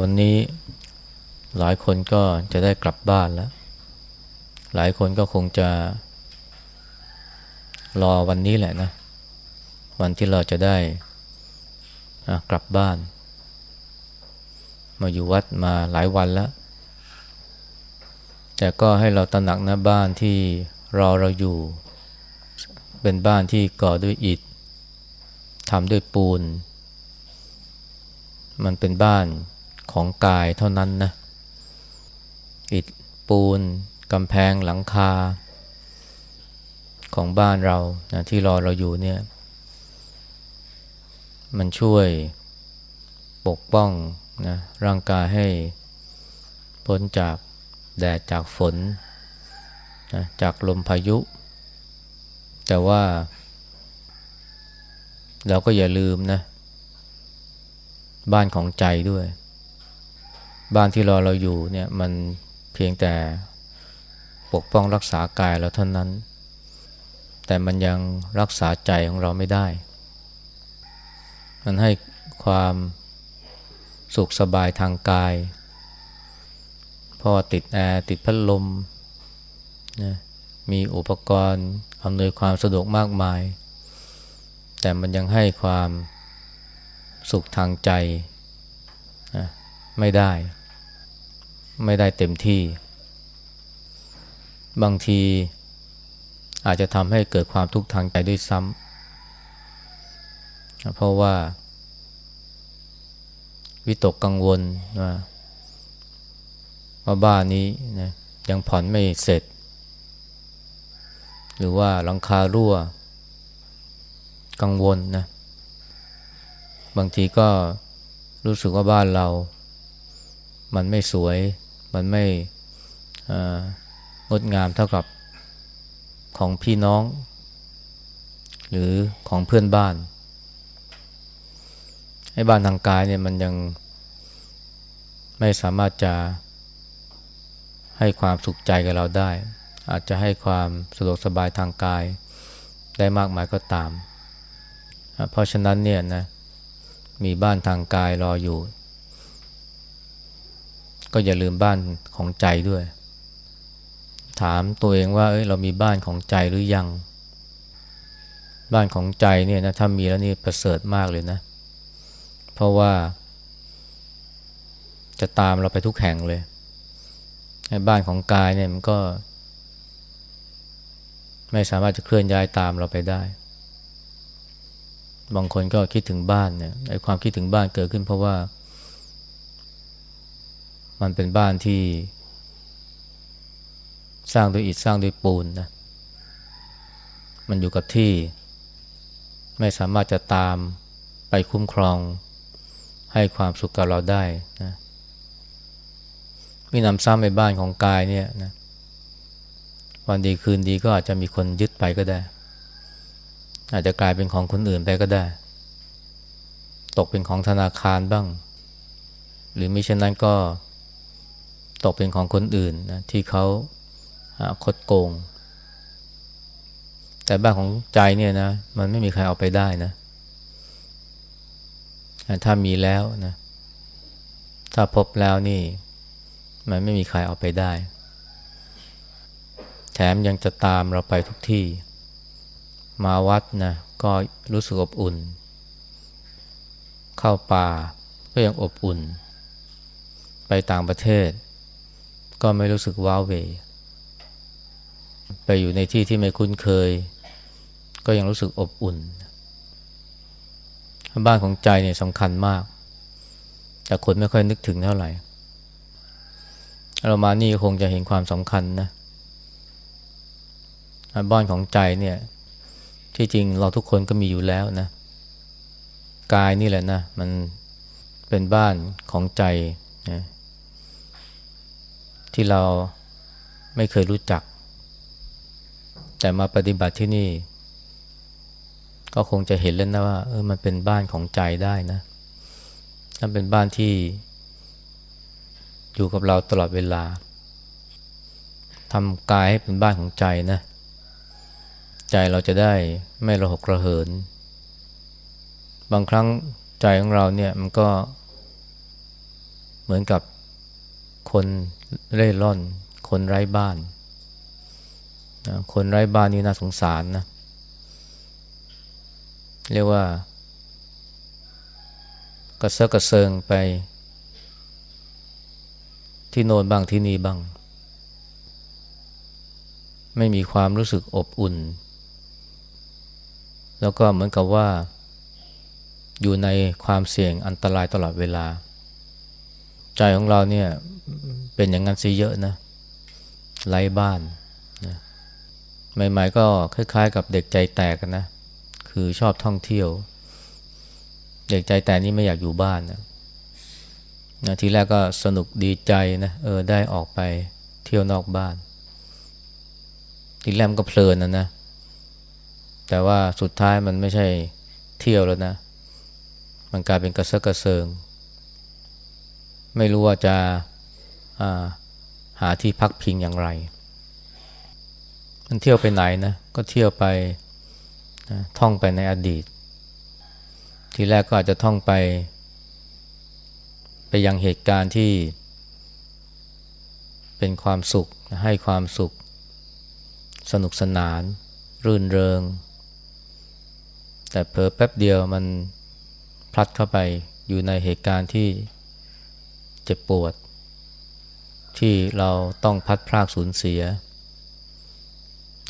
วันนี้หลายคนก็จะได้กลับบ้านแล้ว หลายคนก็คงจะ รอวันนี้แหละนะ วันที่เราจะได้กลับบ้าน มาอยู่วัดมาหลายวันแล้ว แต่ก็ให้เราตระหนักนะบ้านที่รอเราอยู่ เป็นบ้านที่ก่อด้วยอิฐทำด้วยปูน มันเป็นบ้าน ของกายเท่านั้นนะ อิฐปูนกำแพงหลังคา ของบ้านเรานะที่รอเราอยู่เนี่ย มันช่วยปกป้องนะร่างกายให้พ้นจากแดดจากฝนนะจากลมพายุ แต่ว่า เราก็อย่าลืมนะ บ้านของใจด้วย บ้านที่รอเราอยู่เนี่ยมันเพียงแต่ปกป้องรักษากายเราเท่านั้น แต่มันยังรักษาใจของเราไม่ได้ มันให้ความสุขสบายทางกายเพราะว่าติดแอร์ติดพัดลมนะมีอุปกรณ์อำนวยความสะดวกมากมาย แต่มันยังให้ความสุขทางใจ ไม่ได้ ไม่ได้เต็มที่ บางทีอาจจะทำให้เกิดความทุกข์ทางใจด้วยซ้ำเพราะว่า วิตกกังวลว่าว่าบ้านนี้นะยังผ่อนไม่เสร็จ หรือว่าหลังคารั่ว กังวลนะ บางทีก็รู้สึกว่าบ้านเรา มันไม่สวย มันไม่งดงามเท่ากับของพี่น้อง หรือของเพื่อนบ้านให้บ้านทางกายเนี่ยมันยังไม่สามารถจะให้ความสุขใจกับเราได้ อาจจะให้ความสะดวกสบายทางกายได้มากมายก็ตาม เพราะฉะนั้นเนี่ยนะมีบ้านทางกายรออยู่ ก็อย่าลืมบ้านของใจด้วย ถามตัวเองว่าเอ้ยเรามีบ้านของใจหรือยัง บ้านของใจเนี่ยนะถ้ามีแล้วนี่ประเสริฐมากเลยนะ เพราะว่า จะตามเราไปทุกแห่งเลยไอ้บ้านของกายเนี่ยมันก็ ไม่สามารถจะเคลื่อนย้ายตามเราไปได้ บางคนก็คิดถึงบ้านเนี่ยไอ้ความคิดถึงบ้านเกิดขึ้นเพราะว่า มันเป็นบ้านที่ สร้างด้วยอิฐสร้างด้วยปูนนะมันอยู่กับที่ ไม่สามารถจะตามไปคุ้มครองให้ความสุขกับเราได้นะมีนำซ้ำในบ้านของกายเนี่ยนะวันดีคืนดีก็อาจจะมีคนยึดไปก็ได้ อาจจะกลายเป็นของคนอื่นไปก็ได้ ตกเป็นของธนาคารบ้าง หรือมิฉะนั้นก็ ตกเป็นของคนอื่นนะที่เขาคดโกง แต่บ้านของใจเนี่ยนะ มันไม่มีใครเอาไปได้นะ ถ้ามีแล้วนะ ถ้าพบแล้วนี่ มันไม่มีใครเอาไปได้ แถมยังจะตามเราไปทุกที่ มาวัดนะก็รู้สึกอบอุ่น เข้าป่าก็ยังอบอุ่น ไปต่างประเทศ ก็ไม่รู้สึกว้าวเว ไปอยู่ในที่ที่ไม่คุ้นเคย ก็ยังรู้สึกอบอุ่น บ้านของใจเนี่ยสำคัญมาก แต่คนไม่ค่อยนึกถึงเท่าไหร่ เรามานี่คงจะเห็นความสำคัญนะ บ้านของใจเนี่ย ที่จริงเราทุกคนก็มีอยู่แล้วนะ กายนี่แหละนะ มันเป็นบ้านของใจนะ ที่เราไม่เคยรู้จัก แต่มาปฏิบัติที่นี่ ก็คงจะเห็นแล้วนะว่าเออมันเป็นบ้านของใจได้นะมันเป็นบ้านที่อยู่กับเราตลอดเวลาทำกายให้เป็นบ้านของใจนะ ใจเราจะได้ไม่ระหกระเหิน บางครั้งใจของเราเนี่ยมันก็เหมือนกับ คนเร่ร่อน คนไร้บ้านนะคนไร้บ้านนี่น่าสงสารนะ เรียกว่า กระเซาะกระเซิงไป ที่โน่นบ้างที่นี่บ้าง ไม่มีความรู้สึกอบอุ่น แล้วก็เหมือนกับว่า อยู่ในความเสี่ยงอันตรายตลอดเวลา ใจของเราเนี่ย เป็นอย่างนั้นซิเยอะนะไร้บ้านนะใหม่ๆก็คล้ายๆ กับเด็กใจแตกนะ คือชอบท่องเที่ยว เด็กใจแตกนี่ไม่อยากอยู่บ้านนะนะทีแรกก็สนุกดีใจนะเออได้ออกไปเที่ยวนอกบ้าน ทีแรกมันก็เพลินนะนะ แต่ว่าสุดท้ายมันไม่ใช่เที่ยวแล้วนะ มันกลายเป็นกระเซาะกระเซิง ไม่รู้ว่าจะ หาที่พักพิงอย่างไร มันเที่ยวไปไหนนะ ก็เที่ยวไปนะท่องไปในอดีต ทีแรกก็อาจจะท่องไป ไปยังเหตุการณ์ที่ เป็นความสุขให้ความสุข สนุกสนาน รื่นเริง แต่เพอแป๊บเดียวมันพลัดเข้าไปอยู่ในเหตุการณ์ที่เจ็บปวด ที่เราต้องพัดพรากสูญเสีย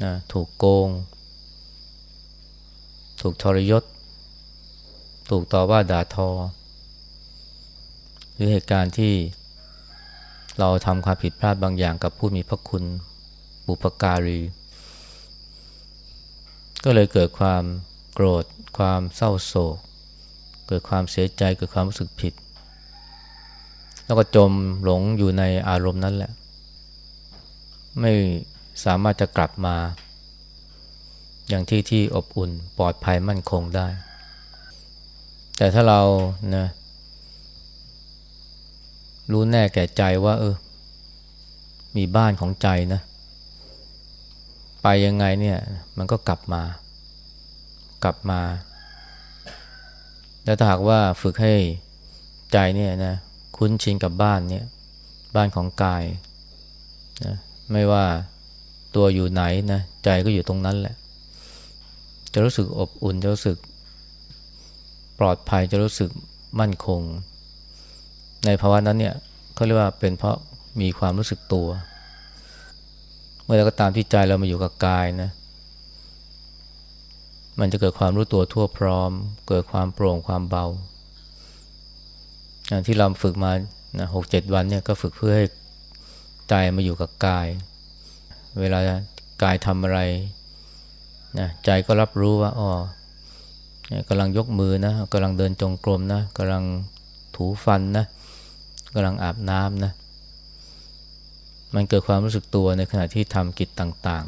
นะถูกโกง ถูกทรยศ ถูกต่อว่าด่าทอ หรือเหตุการณ์ที่เราทำความผิดพลาดบางอย่างกับผู้มีพระคุณบุปการี ก็เลยเกิดความโกรธ ความเศร้าโศก เกิดความเสียใจ เกิดความรู้สึกผิด แล้วก็จมหลงอยู่ในอารมณ์นั้นแหละ ไม่สามารถจะกลับมา อย่างที่ที่อบอุ่นปลอดภัยมั่นคงได้ แต่ถ้าเรานะรู้แน่แก่ใจว่า เออ มีบ้านของใจนะ ไปยังไงเนี่ย มันก็กลับมา กลับมา แล้วถ้าหากว่าฝึกให้ใจเนี่ยนะ คุ้นชินกับบ้านเนี่ยบ้านของกายนะไม่ว่าตัวอยู่ไหนนะใจก็อยู่ตรงนั้นแหละ จะรู้สึกอบอุ่นจะรู้สึกปลอดภัยจะรู้สึกมั่นคง ในภาวะนั้นเนี่ยเขาเรียกว่าเป็นเพราะมีความรู้สึกตัว เมื่อไรก็ตามที่ใจเรามาอยู่กับกายนะ มันจะเกิดความรู้ตัวทั่วพร้อม เกิดความโปร่งความเบา ที่เราฝึกมาหกเจ็ดวันเนี่ยก็ฝึกเพื่อให้ใจมาอยู่กับกาย เวลากายทำอะไรนะใจก็รับรู้ว่าอ๋อกำลังยกมือนะกำลังเดินจงกรมนะกำลังถูฟันนะกำลังอาบน้ำนะมันเกิดความรู้สึกตัวในขณะที่ทำกิจต่าง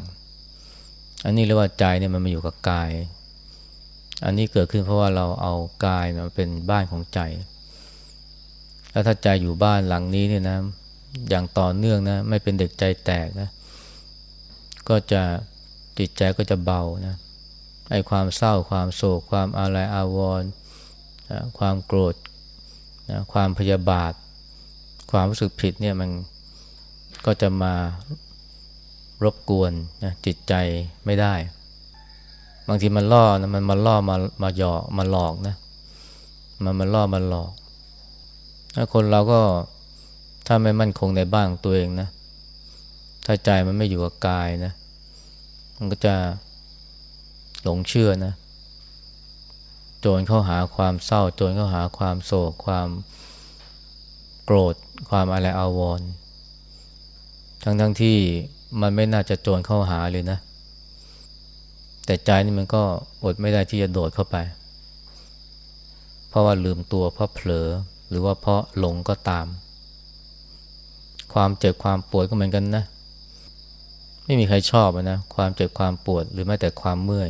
ๆ อันนี้เรียกว่าใจเนี่ยมันมาอยู่กับกาย อันนี้เกิดขึ้นเพราะว่าเราเอากายมาเป็นบ้านของใจ แล้วถ้าใจอยู่บ้านหลังนี้เนี่ยนะ อย่างต่อเนื่องนะ ไม่เป็นเด็กใจแตกนะ ก็จะจิตใจก็จะเบานะไอ้ความเศร้าความโศก ความอาลัยอาวรณ์ความโกรธนะความพยาบาท ความรู้สึกผิดเนี่ยมันก็จะมารบกวนนะจิตใจไม่ได้ บางทีมันล่อนะมันมาล่อมามาหยอกมาหลอกนะมันมันล่อมาหลอก ถ้าคนเราก็ถ้าไม่มั่นคงในบ้านของตัวเองนะ ถ้าใจมันไม่อยู่กับกายนะ มันก็จะหลงเชื่อนะ โจรเข้าหาความเศร้า โจรเข้าหาความโศก ความโกรธ ความอะไรอาวรณ์ทั้งทั้งที่มันไม่น่าจะโจรเข้าหาเลยนะ แต่ใจนี่มันก็อดไม่ได้ที่จะโดดเข้าไป เพราะว่าลืมตัวเพราะเผลอ หรือว่าเพราะหลงก็ตาม ความเจ็บความปวดก็เหมือนกันนะ ไม่มีใครชอบนะ ความเจ็บความปวดหรือแม้แต่ความเมื่อย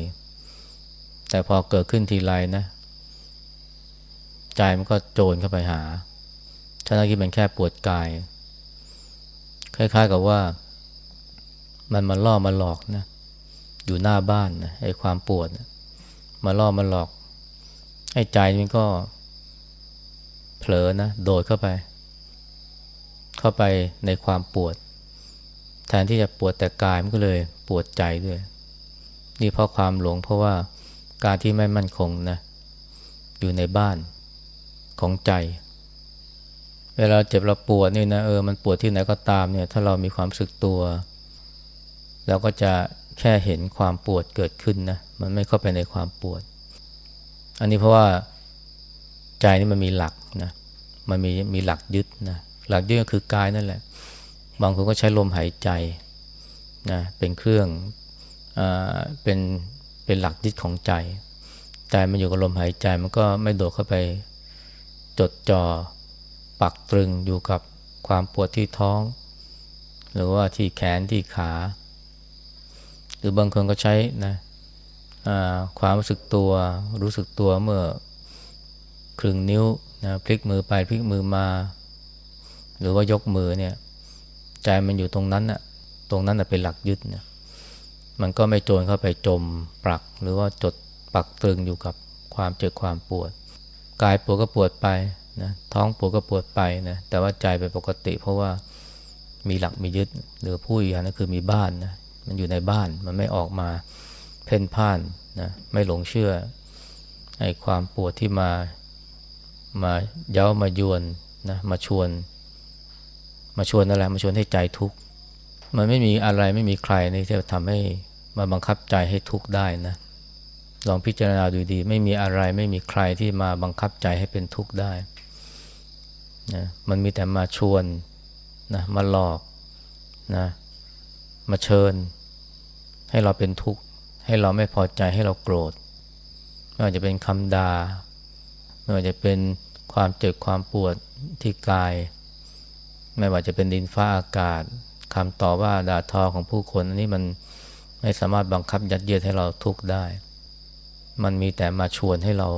แต่พอเกิดขึ้นทีไรนะ ใจมันก็โจรเข้าไปหาทั้งที่มันแค่ปวดกาย คล้ายๆกับว่า มันมาล่อมาหลอกนะ อยู่หน้าบ้านนะไอ้ความปวดนะมาล่อมาหลอกไอ้ใจมันก็ เผลอนะโดดเข้าไป เข้าไปในความปวด แทนที่จะปวดแต่กายมันก็เลยปวดใจด้วย นี่เพราะความหลงเพราะว่าการที่ไม่มั่นคงนะ อยู่ในบ้านของใจ เวลาเจ็บเราปวดนี่นะเออมันปวดที่ไหนก็ตามเนี่ย ถ้าเรามีความสึกตัวเราก็จะแค่เห็นความปวดเกิดขึ้นนะ มันไม่เข้าไปในความปวด อันนี้เพราะว่า ใจนี่มันมีหลักนะมันมีมีหลักยึดนะหลักยึดก็คือกายนั่นแหละ บางคนก็ใช้ลมหายใจนะเป็นเครื่องอเป็นเป็นหลักยึดของใจ ใจมันอยู่กับลมหายใจมันก็ไม่โดดเข้าไปจดจ่อปักตรึงอยู่กับความปวดที่ท้อง หรือว่าที่แขนที่ขา หรือบางคนก็ใช้นะความรู้สึกตัวรู้สึกตัวเมื่อ ครึ่งนิ้วนะพลิกมือไปพลิกมือมา หรือว่ายกมือเนี่ยใจมันอยู่ตรงนั้นน่ะตรงนั้นน่ะเป็นหลักยึดนะมันก็ไม่โจรเข้าไปจมปลัก หรือว่าจดปักตรึงอยู่กับความเจ็บความปวด กายปวดก็ปวดไปนะท้องปวดก็ปวดไปนะแต่ว่าใจเป็นปกติ เพราะว่ามีหลักมียึดหรือผู้อย่างนั้นคือมีบ้านนะมันอยู่ในบ้านมันไม่ออกมาเพ่นพ่านนะไม่หลงเชื่อไอ้ความปวดที่มา มาเย้ามายวนนะมาชวน มาชวนอะไรมาชวนให้ใจทุกข์มันไม่มีอะไรไม่มีใครนี่ที่จะทำให้มาบังคับใจให้ทุกข์ได้นะลองพิจารณาดูดี ไม่มีอะไรไม่มีใครที่มาบังคับใจให้เป็นทุกข์ได้นะมันมีแต่มาชวนนะมาหลอกนะมาเชิญ ให้เราเป็นทุกข์ ให้เราไม่พอใจให้เราโกรธไม่ว่าจะเป็นคำด่า ไม่ว่าจะเป็นความเจ็บความปวดที่กาย ไม่ว่าจะเป็นดินฟ้าอากาศคำต่อว่าด่าทอของผู้คนอันนี้มันไม่สามารถบังคับยัดเยียดให้เราทุกข์ได้ มันมีแต่มาชวนให้เรา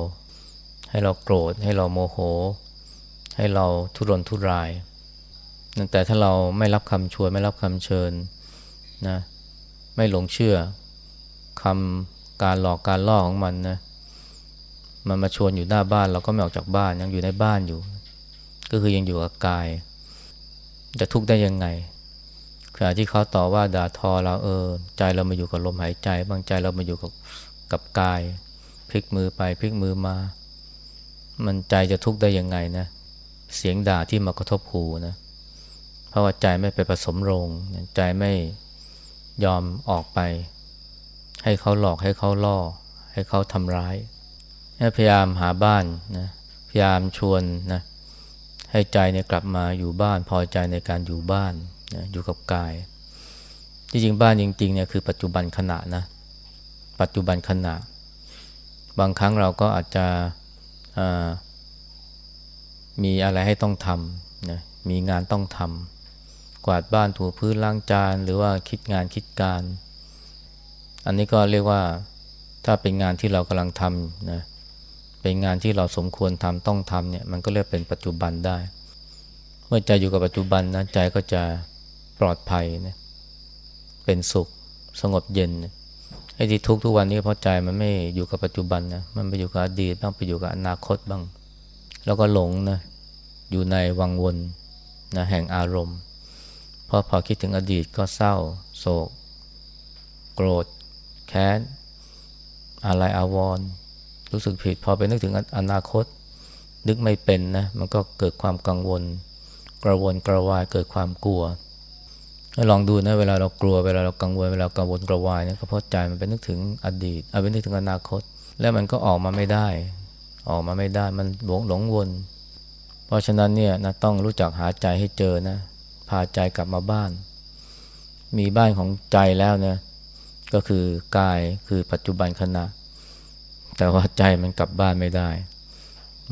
ให้เราโกรธ ให้เราโมโห ให้เราทุรนทุราย แต่ถ้าเราไม่รับคำชวนไม่รับคำเชิญนะ ไม่หลงเชื่อคำการหลอกการล่อของมันนะ มันมาชวนอยู่หน้าบ้านเราก็ไม่ออกจากบ้านยังอยู่ในบ้านอยู่ ก็คือยังอยู่กับกาย จะทุกข์ได้ยังไงขณะที่เขาต่อว่าด่าทอเราเออ ใจเรามาอยู่กับลมหายใจ บางใจเรามาอยู่กับกับกาย พลิกมือไปพลิกมือมา มันใจจะทุกข์ได้ยังไงนะเสียงด่าที่มากระทบหูนะเพราะว่าใจไม่ไปผสมโรงใจไม่ยอมออกไป ให้เขาหลอกให้เขาล่อ ให้เขาทำร้าย พยายามหาบ้านนะพยายามชวนนะให้ใจเนี่ยกลับมาอยู่บ้าน พอใจในการอยู่บ้านนะอยู่กับกาย ที่จริงบ้านจริงๆเนี่ยคือปัจจุบันขณะนะปัจจุบันขณะ บางครั้งเราก็อาจจะมีอะไรให้ต้องทำนะมีงานต้องทำกวาดบ้านถูพื้นล้างจาน หรือว่าคิดงานคิดการ อันนี้ก็เรียกว่าถ้าเป็นงานที่เรากำลังทำนะ เป็นงานที่เราสมควรทำต้องทำเนี่ยมันก็เรียกเป็นปัจจุบันได้ เมื่อใจอยู่กับปัจจุบันนะใจก็จะปลอดภัยนะเป็นสุขสงบเย็นนะไอ้ที่ทุกทุกวันนี้เพราะใจมันไม่อยู่กับปัจจุบันนะมันไปอยู่กับอดีตบ้างไปอยู่กับอนาคตบ้าง แล้วก็หลงนะอยู่ในวังวนนะแห่งอารมณ์เพราะพอคิดถึงอดีตก็เศร้า โศก โกรธ แค้นอะไรอาวรณ์ รู้สึกผิด พอไปนึกถึงอนาคต นึกไม่เป็นนะมันก็เกิดความกังวล กระวนกระวายเกิดความกลัวลองดูนะเวลาเรากลัวเวลาเรากังวลเวลากังวลกระวายเนี่ยก็เพราะใจมันไปนึกถึงอดีตเอาไปนึกถึงอนาคต แล้วมันก็ออกมาไม่ได้ ออกมาไม่ได้มันหลงหลงวน เพราะฉะนั้นเนี่ยนะต้องรู้จักหาใจให้เจอนะพาใจกลับมาบ้าน มีบ้านของใจแล้วนะก็คือกายคือปัจจุบันขณะ แต่ว่าใจมันกลับบ้านไม่ได้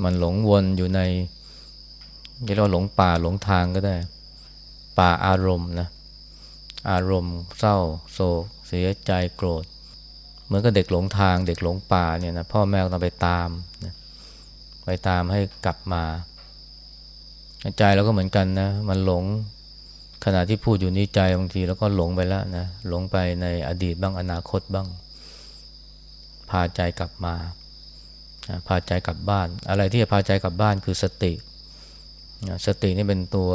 มันหลงวนอยู่ในเรียกว่าหลงป่าหลงทางก็ได้ ป่าอารมณ์นะ อารมณ์เศร้าโศกเสียใจโกรธ เหมือนกับเด็กหลงทาง เด็กหลงป่าเนี่ยนะพ่อแม่ต้องไปตามนะไปตามให้กลับมาใจเราก็เหมือนกันนะ มันหลงขณะที่พูดอยู่นี้ใจบางทีแล้วก็หลงไปแล้วนะหลงไปในอดีตบ้างอนาคตบ้าง พาใจกลับมา พาใจกลับบ้าน อะไรที่จะพาใจกลับบ้านคือสติ สตินี่เป็นตัว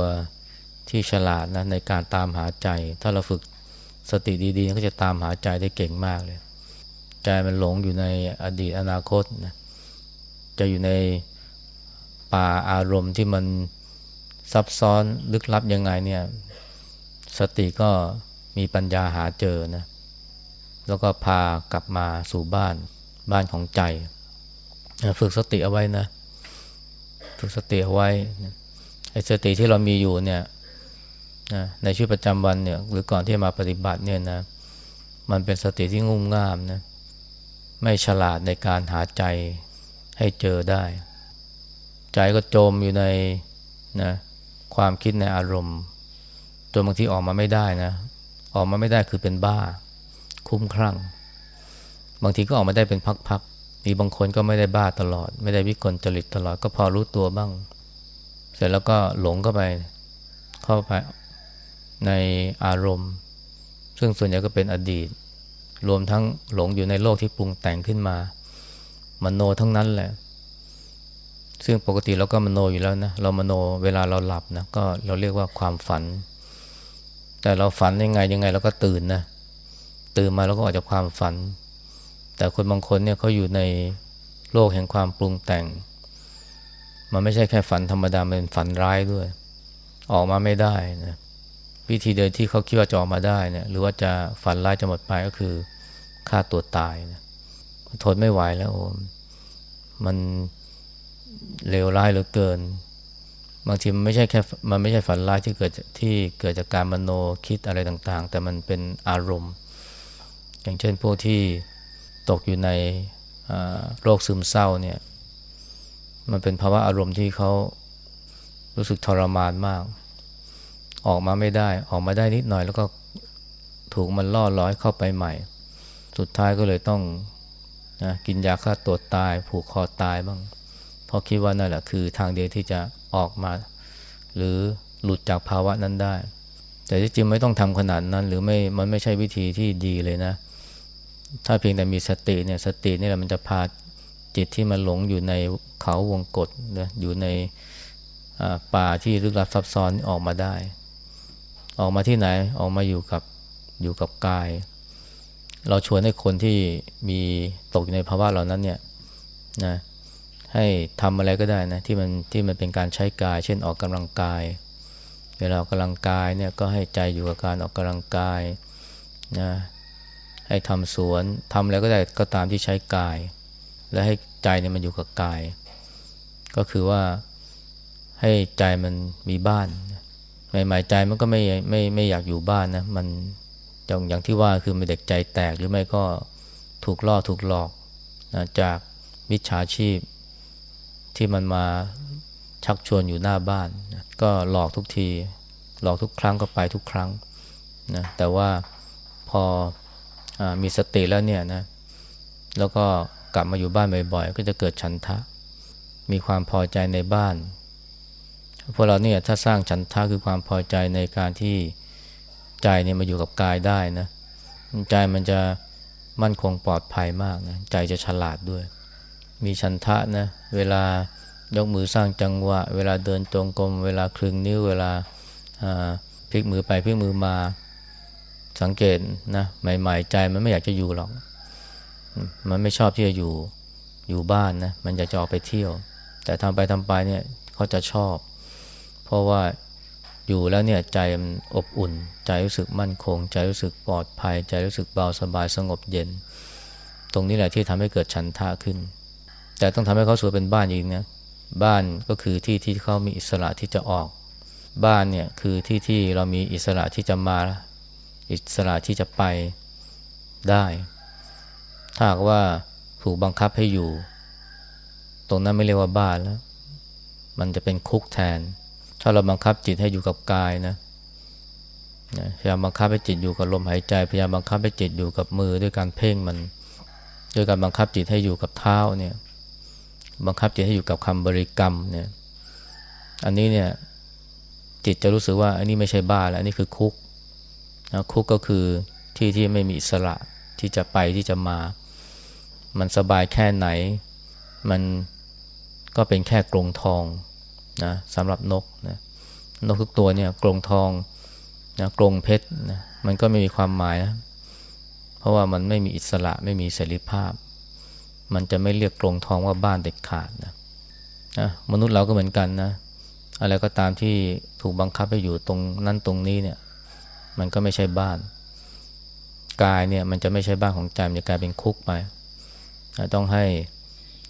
ที่ฉลาดนะในการตามหาใจ ถ้าเราฝึกสติดีๆก็จะตามหาใจได้เก่งมากเลย ใจมันหลงอยู่ในอดีตอนาคตนะ จะอยู่ในป่าอารมณ์ที่มันซับซ้อนลึกลับยังไงเนี่ย สติก็มีปัญญาหาเจอนะ แล้วก็พากลับมาสู่บ้านบ้านของใจ ฝึกสติเอาไว้นะ ฝึกสติเอาไว้ไอ้สติที่เรามีอยู่เนี่ยในชีวิตประจำวันเนี่ย หรือก่อนที่มาปฏิบัติเนี่ยนะมันเป็นสติที่งุ่มง่ามนะไม่ฉลาดในการหาใจให้เจอได้ ใจก็จมอยู่ในนะความคิดในอารมณ์จนบางทีออกมาไม่ได้นะ ออกมาไม่ได้คือเป็นบ้า คุ้มครั่ง บางทีก็ออกมาได้เป็นพักๆมีบางคนก็ไม่ได้บ้าตลอด ไม่ได้วิกลจริตตลอดก็พอรู้ตัวบ้าง เสร็จแล้วก็หลงเข้าไปเข้าไปในอารมณ์ ซึ่งส่วนใหญ่ก็เป็นอดีต รวมทั้งหลงอยู่ในโลกที่ปรุงแต่งขึ้นมามโนทั้งนั้นแหละ ซึ่งปกติเราก็มโนอยู่แล้วนะ เรามโนเวลาเราหลับนะก็เราเรียกว่าความฝัน แต่เราฝันยังไงยังไงเราก็ตื่นนะ ตื่นมาแล้วก็ออกจากความฝัน แต่คนบางคนเนี่ยเขาอยู่ในโลกแห่งความปรุงแต่ง มันไม่ใช่แค่ฝันธรรมดามันเป็นฝันร้ายด้วย ออกมาไม่ได้นะวิธีเดินที่เขาคิดว่าจะออกมาได้เนี่ยหรือว่าจะฝันร้ายจะหมดไปก็คือฆ่าตัวตายนะทนไม่ไหวแล้วโอ้มันเลวร้ายเหลือเกิน บางทีมันไม่ใช่แค่มันไม่ใช่ฝันร้ายที่เกิดที่เกิดจากการมโนคิดอะไรต่างๆ แต่มันเป็นอารมณ์ อย่างเช่นพวกที่ตกอยู่ในโรคซึมเศร้าเนี่ยมันเป็นภาวะอารมณ์ที่เขารู้สึกทรมานมาก ออกมาไม่ได้ออกมาได้นิดหน่อย แล้วก็ถูกมันล่อร้อยเข้าไปใหม่ สุดท้ายก็เลยต้องนะกินยาฆ่าตัวตาย ผูกคอตายบ้างเพราะคิดว่านั่นแหละคือทางเดียวที่จะออกมา หรือหลุดจากภาวะนั้นได้ แต่ที่จริงไม่ต้องทำขนาดนั้น หรือไม่มันไม่ใช่วิธีที่ดีเลยนะ ถ้าเพียงแต่มีสติเนี่ยสตินี่แหละมันจะพาจิตที่มันหลงอยู่ในเขาวงกฏนะอยู่ในป่าที่ลึกลับซับซ้อนออกมาได้ ออกมาที่ไหนออกมาอยู่กับอยู่กับกาย เราชวนให้คนที่มีตกอยู่ในภาวะเหล่านั้นเนี่ยนะให้ทำอะไรก็ได้นะที่มันที่มันเป็นการใช้กาย เช่นออกกำลังกาย เวลาออกกำลังกายเนี่ยก็ให้ใจอยู่กับการออกกำลังกายนะ ให้ทำสวนทำอะไรก็ได้ก็ตามที่ใช้กาย และให้ใจเนี่ยมันอยู่กับกาย ก็คือว่าให้ใจมันมีบ้านใหม่ๆใจมันก็ไม่ไม่ไม่อยากอยู่บ้านนะมันอย่างอย่างที่ว่าคือมันเด็กใจแตกหรือไม่ก็ถูกล่อถูกหลอกนะจากมิจฉาชีพที่มันมาชักชวนอยู่หน้าบ้านนะก็หลอกทุกที หลอกทุกครั้งก็ไปทุกครั้งนะแต่ว่าพอ มีสติแล้วเนี่ยนะแล้วก็กลับมาอยู่บ้านบ่อยๆ ก็จะเกิดฉันทะ มีความพอใจในบ้านพวกเราเนี่ยถ้าสร้างฉันทะคือความพอใจในการที่ใจเนี่ยมาอยู่กับกายได้นะใจมันจะมั่นคงปลอดภัยมากนะใจจะฉลาดด้วย มีฉันทะนะเวลายกมือสร้างจังหวะ เวลาเดินจงกรมเวลาคลึงนิ้วเวลาพลิกมือไปพลิกมือมา สังเกตนะใหม่ๆใจมันไม่อยากจะอยู่หรอก มันไม่ชอบที่จะอยู่อยู่บ้านนะมันอยากจะออกไปเที่ยว แต่ทำไปทำไปเนี่ยเขาจะชอบ เพราะว่าอยู่แล้วเนี่ยใจมันอบอุ่น ใจรู้สึกมั่นคง ใจรู้สึกปลอดภัย ใจรู้สึกเบาสบายสงบเย็น ตรงนี้แหละที่ทำให้เกิดฉันทะขึ้น แต่ต้องทำให้เขาสวยเป็นบ้านอีกนะบ้านก็คือที่ที่เขามีอิสระที่จะออก บ้านเนี่ยคือที่ที่เรามีอิสระที่จะมา อิสระที่จะไปได้ ถ้าว่าถูกบังคับให้อยู่ ตรงนั้นไม่เรียกว่าบ้านแล้ว มันจะเป็นคุกแทน ถ้าเราบังคับจิตให้อยู่กับกายนะพยายามบังคับให้จิตอยู่กับลมหายใจ พยายามบังคับให้จิตอยู่กับมือด้วยการเพ่งมันด้วยการบังคับจิตให้อยู่กับเท้าเนี่ย บังคับจิตให้อยู่กับคำบริกรรมเนี่ย อันนี้เนี่ยจิตจะรู้สึกว่าอันนี้ไม่ใช่บ้าแล้วอันนี้คือคุก คุกก็คือที่ที่ไม่มีอิสระที่จะไปที่จะมา มันสบายแค่ไหน มันก็เป็นแค่กรงทองนะสำหรับนกนะนกทุกตัวเนี่ยกรงทองนะกรงเพชรนะมันก็ไม่มีความหมายนะเพราะว่ามันไม่มีอิสระไม่มีเสรีภาพ มันจะไม่เรียกกรงทองว่าบ้านเด็ดขาดนะนะมนุษย์เราก็เหมือนกันนะอะไรก็ตามที่ถูกบังคับให้อยู่ตรงนั้นตรงนี้เนี่ย มันก็ไม่ใช่บ้าน กายเนี่ยมันจะไม่ใช่บ้านของใจมันจะกลายเป็นคุกไป ต้องให้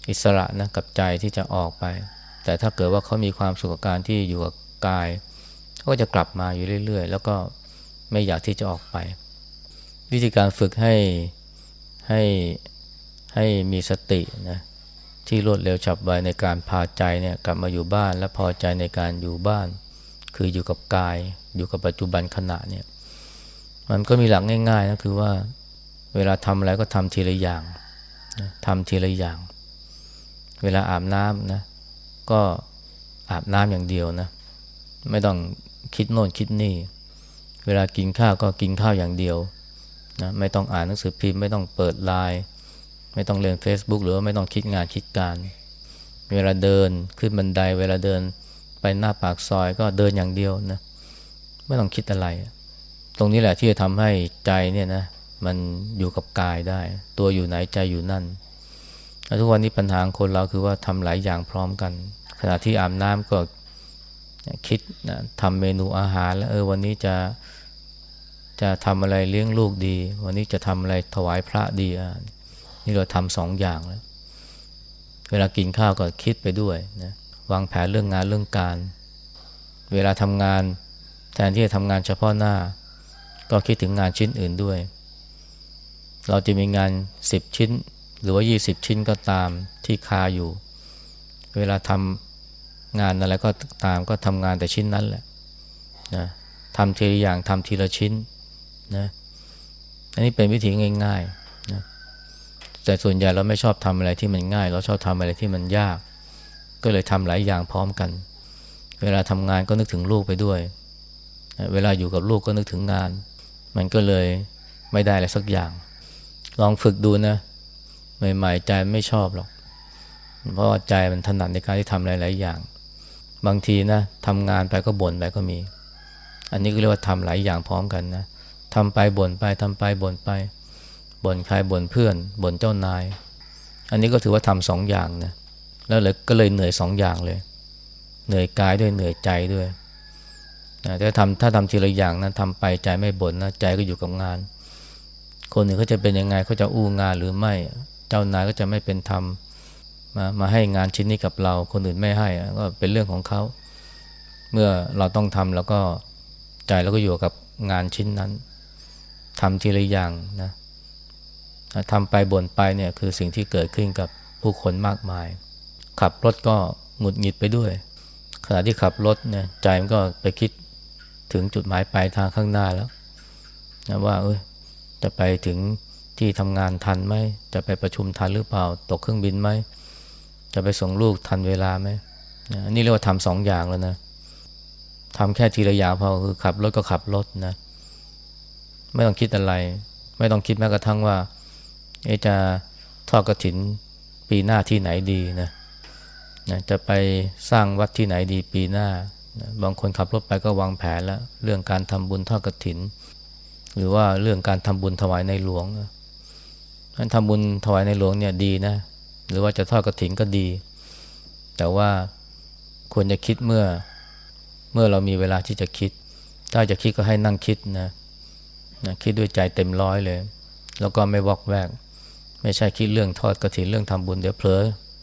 อิสระนะกับใจที่จะออกไป แต่ถ้าเกิดว่าเขามีความสุขกับการที่อยู่กับกายเขาก็จะกลับมาอยู่เรื่อย ๆ แล้วก็ไม่อยากที่จะออกไป วิธีการฝึกให้ให้ให้มีสตินะที่รวดเร็วฉับไวในการพาใจเนี่ยกลับมาอยู่บ้านและพอใจในการอยู่บ้าน คืออยู่กับกาย อยู่กับปัจจุบันขณะเนี่ย มันก็มีหลักง่ายๆนะคือว่าเวลาทำอะไรก็ทำทีละอย่างนะทำทีละอย่าง เวลาอาบน้ำนะก็อาบน้ำอย่างเดียวนะไม่ต้องคิดโน่นคิดนี่ เวลากินข้าวก็กินข้าวอย่างเดียวนะไม่ต้องอ่านหนังสือพิมพ์ไม่ต้องเปิดไลน์ไม่ต้องเล่น Facebook หรือว่าไม่ต้องคิดงานคิดการ เวลาเดินขึ้นบันได เวลาเดินไปหน้าปากซอยก็เดินอย่างเดียวนะไม่ต้องคิดอะไร ตรงนี้แหละที่จะทำให้ใจเนี่ยนะมันอยู่กับกายได้ ตัวอยู่ไหนใจอยู่นั่นทุกวันนี้ปัญหาคนเราคือว่าทำหลายอย่างพร้อมกัน ขณะที่อาบน้ำก็คิดนะทำเมนูอาหารแล้วเออวันนี้จะจะทำอะไรเลี้ยงลูกดี วันนี้จะทำอะไรถวายพระดีอะนี่เราทำสองอย่างแล้วเวลากินข้าวก็คิดไปด้วยนะวางแผนเรื่องงานเรื่องการ เวลาทำงานแทนที่จะทำงานเฉพาะหน้า ก็คิดถึงงานชิ้นอื่นด้วย เราจะมีงานสิบชิ้น หรือว่ายี่สิบชิ้นก็ตามที่คาอยู่ เวลาทำงานอะไรก็ตามก็ทำงานแต่ชิ้นนั้นแหละนะทำทีละอย่างทำทีละชิ้นนะอันนี้เป็นวิธีง่ายๆนะแต่ส่วนใหญ่เราไม่ชอบทำอะไรที่มันง่าย เราชอบทำอะไรที่มันยาก ก็เลยทำหลายอย่างพร้อมกัน เวลาทำงานก็นึกถึงลูกไปด้วย เวลาอยู่กับลูกก็นึกถึงงาน มันก็เลยไม่ได้อะไรสักอย่าง ลองฝึกดูนะ ใหม่ๆใจไม่ชอบหรอก เพราะว่าใจมันถนัดในการที่ทำหลาย ๆ อย่าง บางทีนะทำงานไปก็บ่นไปก็มี อันนี้ก็เรียกว่าทำหลายอย่างพร้อมกันนะทำไปบ่นไปทำไปบ่นไปบ่นใครบ่นเพื่อนบ่นเจ้านาย อันนี้ก็ถือว่าทำสองอย่างนะแล้วเลยก็เลยเหนื่อยสองอย่างเลย เหนื่อยกายด้วยเหนื่อยใจด้วย นะถ้าทำถ้าทำทีละอย่างนะทำไปใจไม่บ่นนะใจก็อยู่กับงาน คนหนึ่งเขาจะเป็นยังไงเขาจะอู้งานหรือไม่ เจ้านายก็จะไม่เป็นธรรมมามาให้งานชิ้นนี้กับเรา คนอื่นไม่ให้ก็เป็นเรื่องของเขา เมื่อเราต้องทำแล้วก็ใจเราก็อยู่กับงานชิ้นนั้นทำทีละอย่างนะทำไปบ่นไปเนี่ยคือสิ่งที่เกิดขึ้นกับผู้คนมากมาย ขับรถก็หงุดหงิดไปด้วย ขณะที่ขับรถเนี่ยใจมันก็ไปคิด ถึงจุดหมายปลายทางข้างหน้าแล้วนะว่าเออจะไปถึงที่ทำงานทันไหมจะไปประชุมทันหรือเปล่า ตกเครื่องบินไหมจะไปส่งลูกทันเวลาไหมอันนี้เรียกว่าทำสองอย่างแล้วนะทำแค่ทีละอย่างพอคือขับรถก็ขับรถนะ ไม่ต้องคิดอะไร ไม่ต้องคิดแม้กระทั่งว่าจะทอดกระถินปีหน้าที่ไหนดีนะนะจะไปสร้างวัดที่ไหนดีปีหน้า นะบางคนขับรถไปก็วางแผนแล้ว เรื่องการทำบุญทอดกระถิน หรือว่าเรื่องการทำบุญถวายในหลวงนั้นทำบุญถวายในหลวงเนี่ยดีนะ หรือว่าจะทอดกระถินก็ดี แต่ว่าควรจะคิดเมื่อเมื่อเรามีเวลาที่จะคิด ถ้าจะคิดก็ให้นั่งคิดนะนะคิดด้วยใจเต็มร้อยเลย แล้วก็ไม่วอกแวก ไม่ใช่คิดเรื่องทอดกระถินเรื่องทำบุญเดี๋ยวเผลอ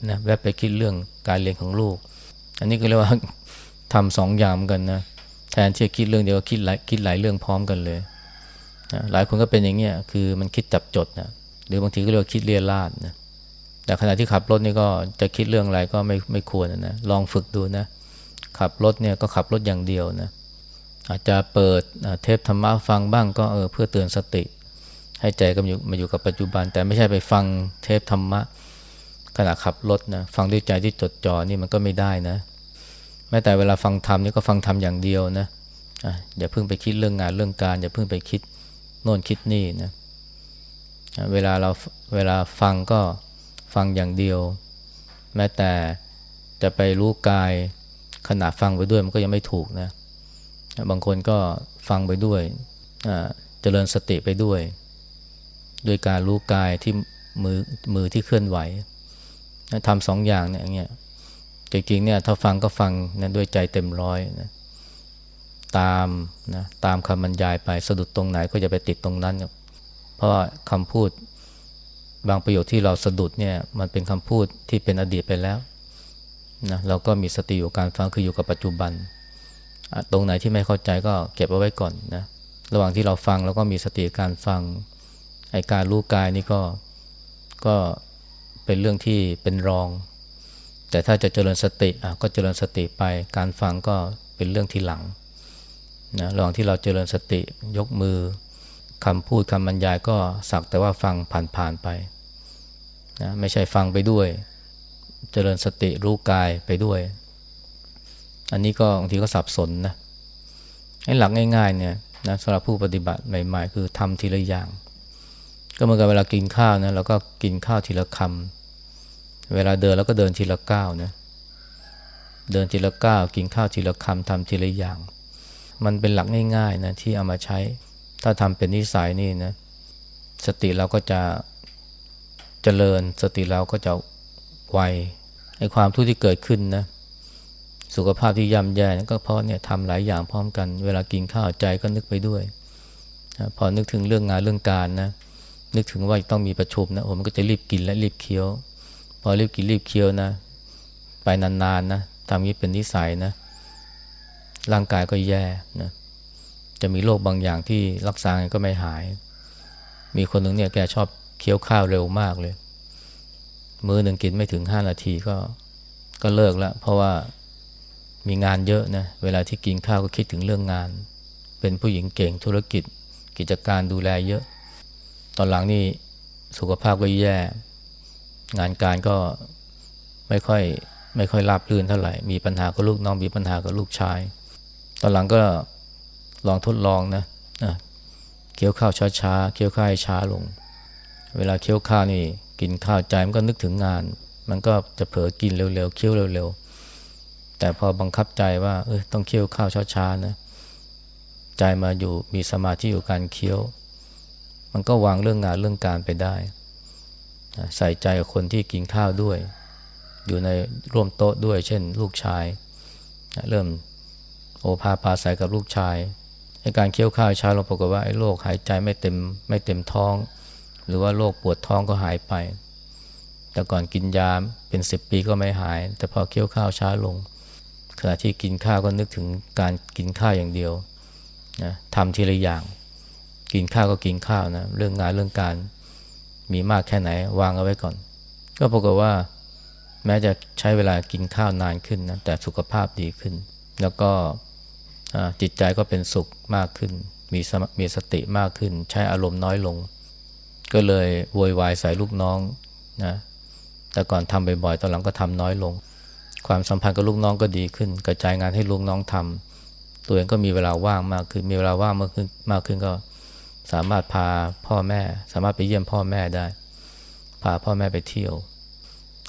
นะแวบไปคิดเรื่องการเรียนของลูก อันนี้ก็เรียกว่า ทำสองอย่างกันนะแทนที่จะคิดเรื่องเดียวคิดหลายคิดหลายเรื่องพร้อมกันเลยนะหลายคนก็เป็นอย่างเงี้ยคือมันคิดจับจดนะหรือบางทีก็เรียกว่าคิดเรียราดนะแต่ขณะที่ขับรถนี่ก็จะคิดเรื่องอะไรก็ไม่ไม่ควรนะลองฝึกดูนะขับรถเนี่ยก็ขับรถอย่างเดียวนะอาจจะเปิดเทปธรรมะฟังบ้างก็เออเพื่อเตือนสติ ให้ใจก็อยู่มาอยู่กับปัจจุบัน แต่ไม่ใช่ไปฟังเทปธรรมะขณะขับรถนะฟังด้วยใจที่จดจ่อนี่มันก็ไม่ได้นะ ม้แต่เวลาฟังธรรมนี่ก็ฟังธรรมอย่างเดียวนะอย่าเพิ่งไปคิดเรื่องงานเรื่องการ อย่าเพิ่งไปคิดโน่นคิดนี่นะเวลาเราเวลาฟังก็ฟังอย่างเดียว แม้แต่จะไปรู้กายขณะฟังไปด้วยมันก็ยังไม่ถูกนะบางคนก็ฟังไปด้วยเจริญสติไปด้วย ด้วยการรู้กายที่มือมือที่เคลื่อนไหวทำสองอย่างเนี่ยอย่างเงี้ย จริงๆเนี่ยถ้าฟังก็ฟังนะด้วยใจเต็มร้อยนะตามนะตามคำบรรยายไปสะดุดตรงไหนก็จะไปติดตรงนั้นครับเพราะว่าคำพูดบางประโยคที่เราสะดุดเนี่ยมันเป็นคำพูดที่เป็นอดีตไปแล้วนะเราก็มีสติอยู่การฟังคืออยู่กับปัจจุบัน ตรงไหนที่ไม่เข้าใจก็เก็บเอาไว้ก่อนนะระหว่างที่เราฟังเราก็มีสติการฟังไอการรู้กายนี่ก็ก็เป็นเรื่องที่เป็นรอง แต่ถ้าจะเจริญสติก็เจริญสติไป การฟังก็เป็นเรื่องที่หลังนะระหว่างที่เราเจริญสติยกมือคำพูดคำบรรยายก็สักแต่ว่าฟังผ่านๆไปนะไม่ใช่ฟังไปด้วย เจริญสติรู้กายไปด้วย อันนี้ก็บางทีก็สับสนนะไอ้หลักง่ายๆเนี่ยนะสำหรับผู้ปฏิบัติใหม่ ๆ คือทำทีละอย่าง ก็เหมือนกับเวลากินข้าวนะเราก็กินข้าวทีละคำ เวลาเดินเราก็เดินทีละก้าวนะเดินทีละก้าวกินข้าวทีละคำทำทีละอย่าง มันเป็นหลักง่ายๆนะที่เอามาใช้ ถ้าทำเป็นนิสัยนี่นะสติเราก็จะเจริญสติเราก็จะไวไอ้ความทุกข์ที่เกิดขึ้นนะสุขภาพที่ย่ำแย่นั่นก็เพราะเนี่ยทำหลายอย่างพร้อมกัน เวลากินข้าวใจก็นึกไปด้วย พอนึกถึงเรื่องงานเรื่องการนะนึกถึงว่าต้องมีประชุมนะโอ้มันก็จะรีบกินและรีบเคี้ยว พอรีบกินรีบเคี้ยวนะ ไปนานๆนะทำนี้เป็นนิสัยนะ ร่างกายก็แย่นะจะมีโรคบางอย่างที่รักษาไงก็ไม่หาย มีคนหนึ่งเนี่ยแกชอบเคี้ยวข้าวเร็วมากเลย มื้อหนึ่งกินไม่ถึงห้านาทีก็ก็เลิกล้วเพราะว่ามีงานเยอะนะเวลาที่กินข้าวก็คิดถึงเรื่องงาน เป็นผู้หญิงเก่งธุรกิจ กิจการดูแลเยอะ ตอนหลังนี่สุขภาพก็แย่ งานการก็ไม่ค่อยไม่ค่อยราบรื่นเท่าไหร่ มีปัญหากับลูกน้องมีปัญหากับลูกชาย ตอนหลังก็ลองทดลองนะะเคี้ยวข้าวช้าๆเคี้ยวข้าวช้าลง เวลาเคี้ยวข้าวนี่กินข้าวใจมันก็นึกถึงงาน มันก็จะเผลอกินเร็วๆเคี้ยวเร็วๆแต่พอบังคับใจว่าเออต้องเคี้ยวข้าวช้าๆนะใจมาอยู่มีสมาธิอยู่การเคี้ยว มันก็วางเรื่องงานเรื่องการไปได้ ใส่ใจกับคนที่กินข้าวด้วย อยู่ในร่วมโต๊ะด้วย เช่น ลูกชาย เริ่มโอภาปาใส่กับลูกชายในการเคี้ยวข้าวช้าเราปรากฏว่าไอ้โรคหายใจไม่เต็มไม่เต็มท้อง หรือว่าโรคปวดท้องก็หายไป แต่ก่อนกินยาเป็นสิบปีก็ไม่หาย แต่พอเคี้ยวข้าวช้าลงขณะที่กินข้าวก็นึกถึงการกินข้าวอย่างเดียวนะทำทีละอย่าง กินข้าวก็กินข้าวนะเรื่องงานเรื่องการ มีมากแค่ไหนวางเอาไว้ก่อน ก็ปรากฏว่า แม้จะใช้เวลากินข้าวนานขึ้นนะแต่สุขภาพดีขึ้น แล้วก็จิตใจก็เป็นสุขมากขึ้น มีสมีสติมากขึ้น ใช้อารมณ์น้อยลง ก็เลยโวยวายใส่ลูกน้องนะแต่ก่อนทำบ่อยๆตอนหลังก็ทำน้อยลง ความสัมพันธ์กับลูกน้องก็ดีขึ้น กระจายงานให้ลูกน้องทำตัวเองก็มีเวลาว่างมากขึ้นมีเวลาว่างมากขึ้นมากขึ้นก็ สามารถพาพ่อแม่ สามารถไปเยี่ยมพ่อแม่ได้ พาพ่อแม่ไปเที่ยว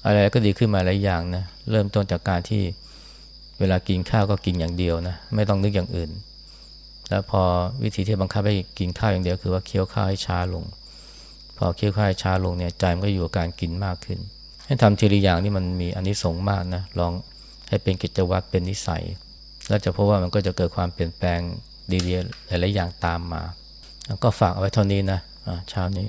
อะไรก็ดีขึ้นมาหลายอย่างนะเริ่มต้นจากการที่เวลากินข้าวก็กินอย่างเดียวนะไม่ต้องนึกอย่างอื่น แล้วพอวิธีที่บังคับให้กินข้าวอย่างเดียวคือว่าเคี้ยวข้าวให้ช้าลง พอเคี้ยวข้าวให้ช้าลงเนี่ยใจมันก็อยู่กับการกินมากขึ้น ให้ทำทีละอย่างนี่มันมีอันนี้สงมากนะลองให้เป็นกิจวัตรเป็นนิสัย แล้วจะพบว่ามันก็จะเกิดความเปลี่ยนแปลงดีๆหลายๆอย่างตามมา ก็ฝากเอาไว้เท่านี้นะเช้านี้